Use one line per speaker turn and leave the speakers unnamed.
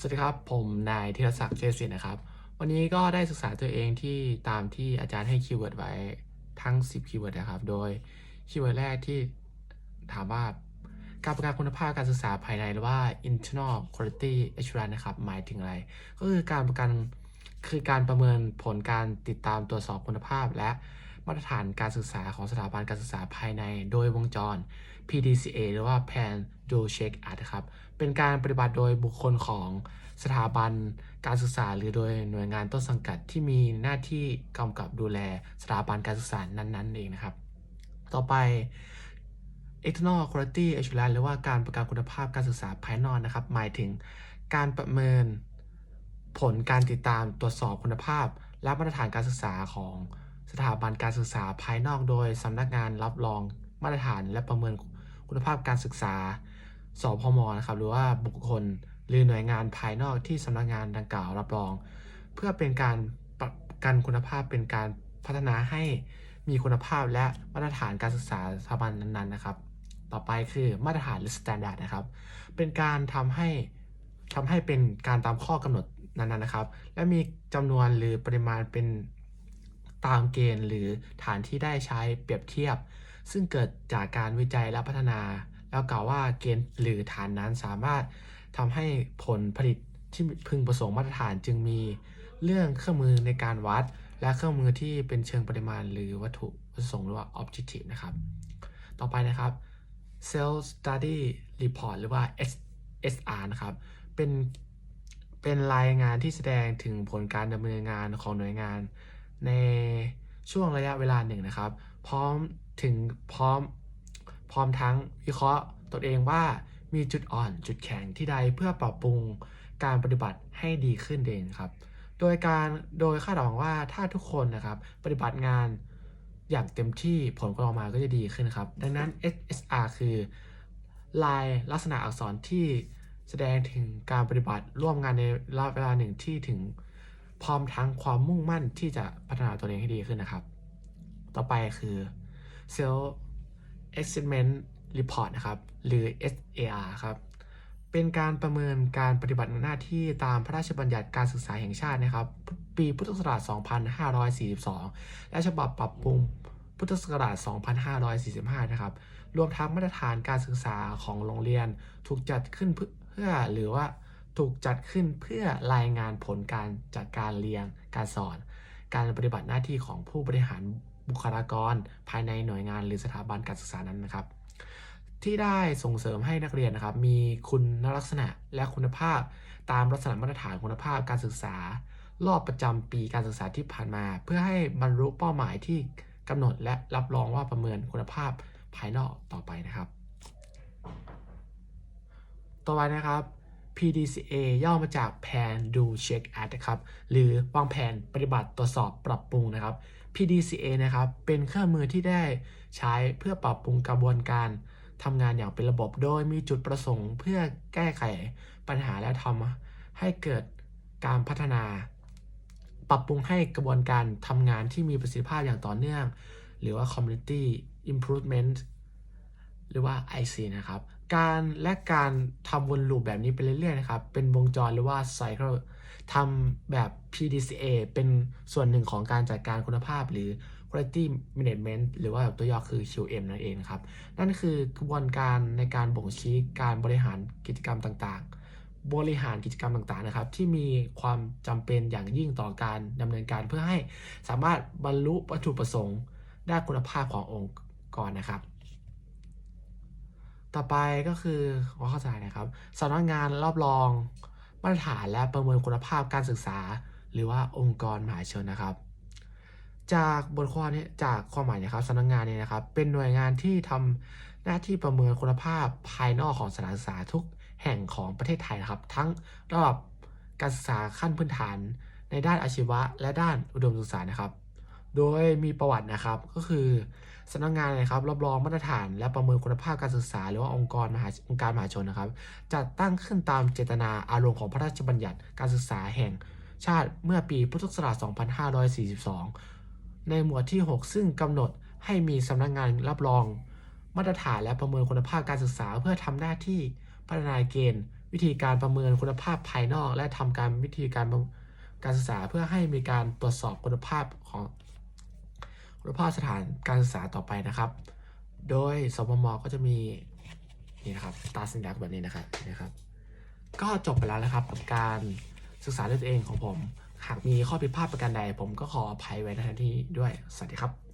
สวัสดีครับ ผมนายธีรศักดิ์เจสินนะครับ วันนี้ก็ได้ศึกษาตัวเองที่ตามที่อาจารย์ให้คีย์เวิร์ดไว้ทั้ง 10 คีย์เวิร์ดนะครับ โดยคีย์เวิร์ดแรกที่ถามว่าการประกันคุณภาพการศึกษาภายในหรือว่า internal quality assurance นะครับ หมายถึงอะไร ก็คือการประกัน คือการประเมินผลการติดตามตรวจสอบคุณภาพ และมาตรฐานการศึกษาของสถาบันการศึกษาภายในโดยวงจร PDCA หรือว่า Plan Do Check Act ครับ เป็นการปฏิบัติโดยบุคคลของสถาบันการศึกษา หรือโดยหน่วยงานต้นสังกัดที่มีหน้าที่กำกับดูแลสถาบันการศึกษานั้นๆ เองนะครับ ต่อไป external quality assurance หรือว่าการประกันคุณภาพการศึกษาภายนอกนะครับ หมายถึงการประเมิน ผลการติดตามตรวจสอบคุณภาพ และมาตรฐานการศึกษาของสถาบันการศึกษาภายนอกโดยสำนักงานรับรองมาตรฐานและประเมินคุณภาพการศึกษา สพมนะครับหรือว่าบุคคลหรือหน่วยงานภายนอกที่สำนักงานดังกล่าวรับรอง เพื่อเป็นการปรับกันคุณภาพเป็นการพัฒนาให้มีคุณภาพและมาตรฐานการศึกษาสถาบันนั้นๆนะครับ ต่อไปคือมาตรฐานหรือ standard นะครับ เป็นการทำให้ทำให้เป็นการตามข้อกำหนด นั้นๆนะครับ และมีจำนวนหรือปริมาณเป็นตามเกณฑ์หรือฐานที่ได้ใช้เปรียบเทียบ ซึ่งเกิดจากการวิจัยและพัฒนา แล้วกล่าวว่าเกณฑ์หรือฐานนั้นสามารถทำให้ผลผลิตที่พึงประสงค์มาตรฐานจึงมีเรื่องเครื่องมือในการวัด และเครื่องมือที่เป็นเชิงปริมาณ หรือวัตถุประสงค์หรือว่า objective นะครับ ต่อไปนะครับ Self Study Report หรือว่า SR นะครับ เป็น เป็นรายงานที่แสดงถึงผลการดำเนินงานของหน่วยงาน ในช่วงระยะเวลาหนึ่งนะครับ พร้อมถึงพร้อมพร้อมทั้งวิเคราะห์ตนเองว่ามีจุดอ่อนจุดแข็งที่ใดเพื่อปรับปรุงการปฏิบัติให้ดีขึ้นเองครับ โดยการโดยคาดหวังว่าถ้าทุกคนนะครับ ปฏิบัติงานอย่างเต็มที่ผลก็ออกมาก็จะดีขึ้นครับ ดังนั้น SSR คือลายลักษณะอักษรที่ แสดงถึงการปฏิบัติร่วมงานในระยะเวลาหนึ่งที่ถึงพร้อมทั้งความมุ่งมั่นที่จะพัฒนาตัวเองให้ดีขึ้นนะครับ ต่อไปคือ Self Assessment Report นะครับ หรือ SAR ครับ เป็นการประเมินการปฏิบัติหน้าที่ตามพระราชบัญญัติการศึกษาแห่งชาตินะครับ ปีพุทธศักราช 2542 และฉบับปรับปรุงพุทธศักราช 2545 นะครับ รวมทั้งมาตรฐานการศึกษาของโรงเรียนถูกจัดขึ้นเพื่อ พื่อหรือว่าถูกจัดขึ้นเพื่อรายงานผลการจัดการเรียนการสอน การปฏิบัติหน้าที่ของผู้บริหารบุคลากร ภายในหน่วยงานหรือสถาบันการศึกษานั้นนะครับ ที่ได้ส่งเสริมให้นักเรียนนะครับ มีคุณลักษณะและคุณภาพ ตามลักษณะมาตรฐานคุณภาพการศึกษา รอบประจำปีการศึกษาที่ผ่านมา เพื่อให้บรรลุเป้าหมายที่กำหนดและรับรองว่าประเมินคุณภาพภายนอกต่อไปนะครับ ต่อไปนะครับ PDCA ย่อมาจาก Plan Do Check Act นะครับ หรือวางแผนปฏิบัติตรวจสอบปรับปรุงนะครับ PDCA นะครับ เป็นเครื่องมือที่ได้ใช้เพื่อปรับปรุงกระบวนการทำงานอย่างเป็นระบบ โดยมีจุดประสงค์เพื่อแก้ไขปัญหาและทำให้เกิดการพัฒนา ปรับปรุงให้กระบวนการทำงานที่มีประสิทธิภาพอย่างต่อเนื่อง หรือว่า Community Improvement หรือว่า IC นะครับ การและการทำวนลูปแบบนี้ไปเรื่อยๆนะครับ เป็นวงจรหรือว่า Cycle ทำแบบ PDCA เป็นส่วนหนึ่งของการจัดการคุณภาพหรือ Quality Management หรือว่าตัวย่อคือ QM นั่นเองนครับ นั่นคือกระบวนการในการบ่งชี้การบริหารกิจกรรมต่างๆ บริหารกิจกรรมต่างๆนะครับ ที่มีความจำเป็นอย่างยิ่งต่อการดำเนินการเพื่อให้สามารถบรรลุวัตถุประสงค์ด้านคุณภาพขององค์กรนะครับ ต่อไปก็คือขอเข้าใจนะครับสำนักงานรับรองมาตรฐานและประเมินคุณภาพการศึกษา หรือว่าองค์กรมหาชนนะครับ จากบทความนี้จากความหมายนะครับสำนักงานนี้นะครับ เป็นหน่วยงานที่ทำหน้าที่ประเมินคุณภาพภายนอกของสถานศึกษาทุกแห่งของประเทศไทยนะครับ ทั้งระดับการศึกษาขั้นพื้นฐานในด้านอาชีวะ และด้านอุดมศึกษานะครับ โดยมีประวัตินะครับก็คือสำนักงานนะครับรับรองมาตรฐาน และประเมินคุณภาพการศึกษา หรือว่าองค์กรมหาองค์การมหาชนนะครับจัดตั้งขึ้นตามเจตนาอารมณ์ของพระราชบัญญัติการศึกษาแห่งชาติเมื่อปีพุทธศักราช 2542 ในหมวดที่ 6 ซึ่งกำหนดให้มีสำนักงานรับรอง มาตรฐานและประเมินคุณภาพการศึกษา เพื่อทำหน้าที่พัฒนาเกณฑ์ วิธีการประเมินคุณภาพภายนอก และทำการวิธีการการศึกษา เพื่อให้มีการตรวจสอบคุณภาพของ รูปภาพสถานการศึกษาต่อไปนะครับ โดยสมมก็จะมีนี่นะครับตาสัญลักษณ์แบบนี้นะครับนะครับ ก็จบไปแล้วนะครับกับการศึกษาด้วยตัวเองของผม หากมีข้อผิดพลาดประการใด ผมก็ขออภัยไว้ในที่นี้ด้วย สวัสดีครับ